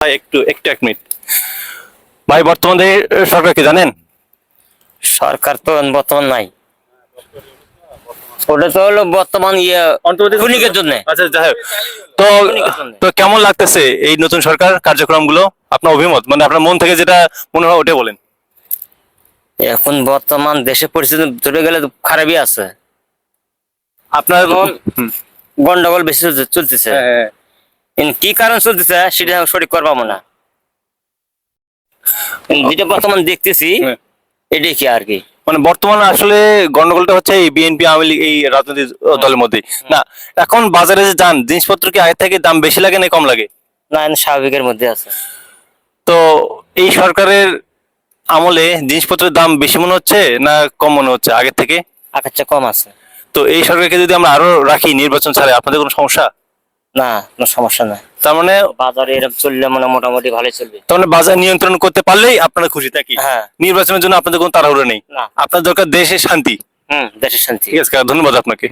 ভাই একটু একটু এক মিনিট। ভাই বর্তমানে সরকার কি জানেন? সরকার তো বর্তমান নাই। ওটা তো হলো বর্তমান ইয়ে জন্য। আচ্ছা যাই হোক। তো তো কেমন লাগতেছে এই নতুন সরকার কার্যক্রমগুলো? আপনার অভিমত? মানে আপনার মন থেকে যেটা মনে হয় ওটা বলেন। এখন বর্তমান দেশে পরিস্থিতি ধরে গেলে খারাপই আছে। আপনার গন্ডগোল বেশি চলতেছে। হ্যাঁ, কিন্তু কি কারণ চলতেছে সেটা সঠিক করব না যেটা বর্তমান দেখতেছি হ্যাঁ। এটাই কি আর কি? মানে বর্তমানে আসলে গন্ডগোলটা হচ্ছে এই বিএনপি আওয়ামী লীগ এই রাজনৈতিক দলের মধ্যে। না এখন বাজারে যে যান জিনিসপত্র কি আগে থেকে দাম বেশি লাগে না কম লাগে? না স্বাভাবিকের মধ্যে আছে। তো এই সরকারের আমলে জিনিসপত্রের দাম বেশি মনে হচ্ছে না কম মনে হচ্ছে আগের থেকে? আগের চেয়ে কম আছে। তো এই সরকারকে যদি আমরা আরও রাখি নির্বাচন ছাড়া আপনাদের কোনো সমস্যা? না কোনো সমস্যা নাই। তার মানে বাজারে এরকম চললে মানে মোটামুটি ভালোই চলবে। তার মানে বাজার নিয়ন্ত্রণ করতে পারলেই আপনারা খুশি থাকি হ্যাঁ। নির্বাচনের জন্য আপনাদের কোনো তাড়াহুড়ো নেই? না। আপনার দরকার দেশের শান্তি। হুম দেশের শান্তি। ঠিক আছে ধন্যবাদ আপনাকে।